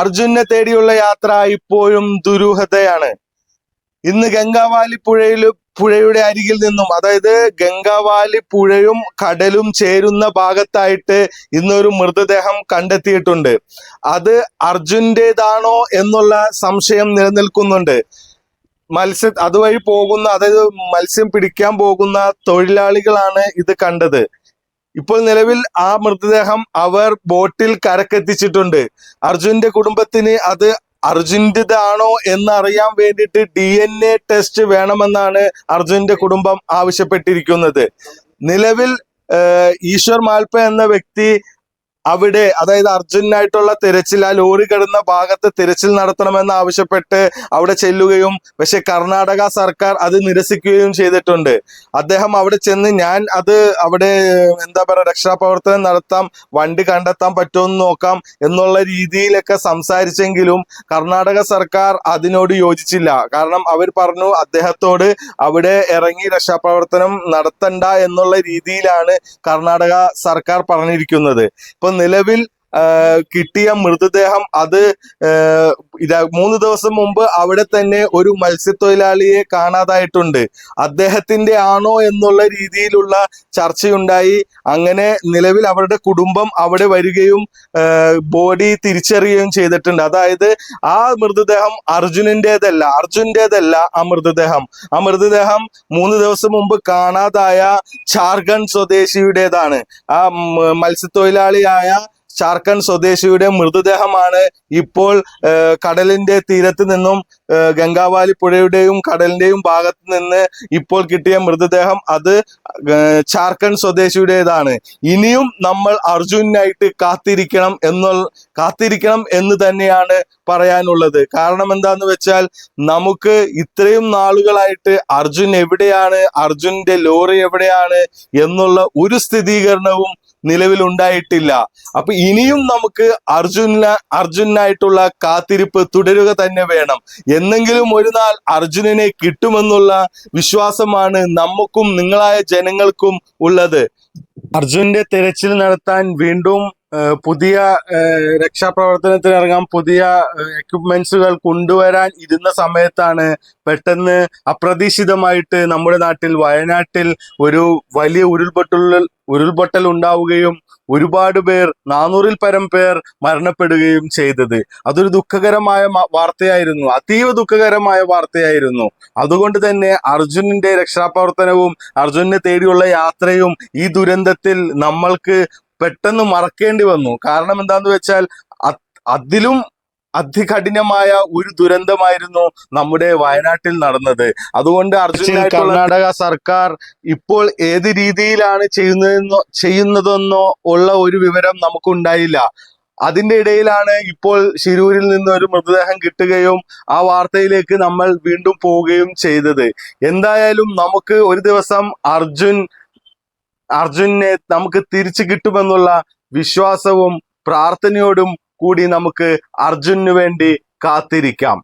അർജുനെ തേടിയുള്ള യാത്ര ഇപ്പോഴും ദുരൂഹതയാണ്. ഇന്ന് ഗംഗാവാലി പുഴയിൽ പുഴയുടെ അരികിൽ നിന്നും അതായത് ഗംഗാവാലി പുഴയും കടലും ചേരുന്ന ഭാഗത്തായിട്ട് ഇന്നൊരു മൃതദേഹം കണ്ടെത്തിയിട്ടുണ്ട്. അത് അർജുന്റെതാണോ എന്നുള്ള സംശയം നിലനിൽക്കുന്നുണ്ട്. മത്സ്യ അതുവഴി പോകുന്ന അതായത് മത്സ്യം പിടിക്കാൻ പോകുന്ന തൊഴിലാളികളാണ് ഇത് കണ്ടത്. ഇപ്പോൾ നിലവിൽ ആ മൃതദേഹം അവർ ബോട്ടിൽ കരക്കെത്തിച്ചിട്ടുണ്ട്. അർജുന്റെ കുടുംബത്തിന് അത് അർജുന്റെതാണോ എന്നറിയാൻ വേണ്ടിയിട്ട് ഡി എൻ എ ടെസ്റ്റ് വേണമെന്നാണ് അർജുന്റെ കുടുംബം ആവശ്യപ്പെട്ടിരിക്കുന്നത്. നിലവിൽ ഈശ്വർ മാൽപ്പ എന്ന വ്യക്തി അവിടെ അതായത് അർജുനായിട്ടുള്ള തിരച്ചിൽ ആ ലോറി കിടന്ന ഭാഗത്ത് തിരച്ചിൽ നടത്തണമെന്ന് ആവശ്യപ്പെട്ട് അവിടെ ചെല്ലുകയും പക്ഷെ കർണാടക സർക്കാർ അത് നിരസിക്കുകയും ചെയ്തിട്ടുണ്ട്. അദ്ദേഹം അവിടെ ചെന്ന് ഞാൻ അത് അവിടെ എന്താ പറയുക രക്ഷാപ്രവർത്തനം നടത്താം വണ്ടി കണ്ടെത്താൻ പറ്റുമെന്ന് നോക്കാം എന്നുള്ള രീതിയിലൊക്കെ സംസാരിച്ചെങ്കിലും കർണാടക സർക്കാർ അതിനോട് യോജിച്ചില്ല. കാരണം അവർ പറഞ്ഞു അദ്ദേഹത്തോട് അവിടെ ഇറങ്ങി രക്ഷാപ്രവർത്തനം നടത്തണ്ട എന്നുള്ള രീതിയിലാണ് കർണാടക സർക്കാർ പറഞ്ഞിരിക്കുന്നത്. ഇപ്പൊ നിലവിൽ കിട്ടിയ മൃതദേഹം അത് ഇതാ മൂന്ന് ദിവസം മുമ്പ് അവിടെ തന്നെ ഒരു മത്സ്യത്തൊഴിലാളിയെ കാണാതായിട്ടുണ്ട്. അദ്ദേഹത്തിന്റെ ആണോ എന്നുള്ള രീതിയിലുള്ള ചർച്ചയുണ്ടായി. അങ്ങനെ നിലവിൽ അവരുടെ കുടുംബം അവിടെ വരികയും ബോഡി തിരിച്ചറിയുകയും ചെയ്തിട്ടുണ്ട്. അതായത് ആ മൃതദേഹം അർജുനന്റേതല്ല അർജുന്റേതല്ല ആ മൃതദേഹം. ആ മൃതദേഹം മൂന്ന് ദിവസം മുമ്പ് കാണാതായ ജാർഖണ്ഡ് സ്വദേശിയുടേതാണ്. ആ മത്സ്യത്തൊഴിലാളിയായ ജാർഖണ്ഡ് സ്വദേശിയുടെ മൃതദേഹമാണ് ഇപ്പോൾ കടലിന്റെ തീരത്ത് നിന്നും ഗംഗാവാലി പുഴയുടെയും കടലിന്റെയും ഭാഗത്ത് നിന്ന് ഇപ്പോൾ കിട്ടിയ മൃതദേഹം അത് ചാർഖണ്ഡ് സ്വദേശിയുടേതാണ്. ഇനിയും നമ്മൾ അർജുനായിട്ട് കാത്തിരിക്കണം എന്നുള്ള കാത്തിരിക്കണം എന്ന് തന്നെയാണ് പറയാനുള്ളത്. കാരണം എന്താന്ന് വെച്ചാൽ നമുക്ക് ഇത്രയും നാളുകളായിട്ട് അർജുൻ എവിടെയാണ് അർജുന്റെ ലോറി എവിടെയാണ് എന്നുള്ള ഒരു സ്ഥിരീകരണവും നിലവിലുണ്ടായിട്ടില്ല. അപ്പൊ ഇനിയും നമുക്ക് അർജുന അർജുനായിട്ടുള്ള കാത്തിരിപ്പ് തുടരുക തന്നെ വേണം. എന്നെങ്കിലും ഒരു നാൾ അർജുനനെ കിട്ടുമെന്നുള്ള വിശ്വാസമാണ് നമുക്കും നിങ്ങളായ ജനങ്ങൾക്കും ഉള്ളത്. അർജുന്റെ തിരച്ചിൽ നടത്താൻ വീണ്ടും പുതിയ രക്ഷാപ്രവർത്തനത്തിന് ഇറങ്ങാൻ പുതിയ എക്യുപ്മെന്റ്സുകൾ കൊണ്ടുവരാൻ ഇരുന്ന സമയത്താണ് പെട്ടെന്ന് അപ്രതീക്ഷിതമായിട്ട് നമ്മുടെ നാട്ടിൽ വയനാട്ടിൽ ഒരു വലിയ ഉരുൾപൊട്ടൽ ഉരുൾപൊട്ടൽ ഉണ്ടാവുകയും ഒരുപാട് പേർ നാനൂറിൽ പരം പേർ മരണപ്പെടുകയും ചെയ്തത്. അതൊരു ദുഃഖകരമായ വാർത്തയായിരുന്നു. അതീവ ദുഃഖകരമായ വാർത്തയായിരുന്നു. അതുകൊണ്ട് തന്നെ അർജുനന്റെ രക്ഷാപ്രവർത്തനവും അർജുനെ തേടിയുള്ള യാത്രയും ഈ ദുരന്തത്തിൽ നമ്മൾക്ക് പെട്ടെന്ന് മറക്കേണ്ടി വന്നു. കാരണം എന്താന്ന് വെച്ചാൽ അതിലും അതികഠിനമായ ഒരു ദുരന്തമായിരുന്നു നമ്മുടെ വയനാട്ടിൽ നടന്നത്. അതുകൊണ്ട് അർജുൻ കർണാടക സർക്കാർ ഇപ്പോൾ ഏത് രീതിയിലാണ് ചെയ്യുന്നതെന്നോ ചെയ്യുന്നതെന്നോ ഉള്ള ഒരു വിവരം നമുക്കുണ്ടായില്ല. അതിന്റെ ഇടയിലാണ് ഇപ്പോൾ ശിരൂരിൽ നിന്ന് ഒരു മൃതദേഹം കിട്ടുകയും ആ വാർത്തയിലേക്ക് നമ്മൾ വീണ്ടും പോവുകയും ചെയ്തത്. എന്തായാലും നമുക്ക് ഒരു ദിവസം അർജുൻ അർജുനെ നമുക്ക് തിരിച്ചു കിട്ടുമെന്നുള്ള വിശ്വാസവും പ്രാർത്ഥനയോടും കൂടി നമുക്ക് അർജുനു വേണ്ടി കാത്തിരിക്കാം.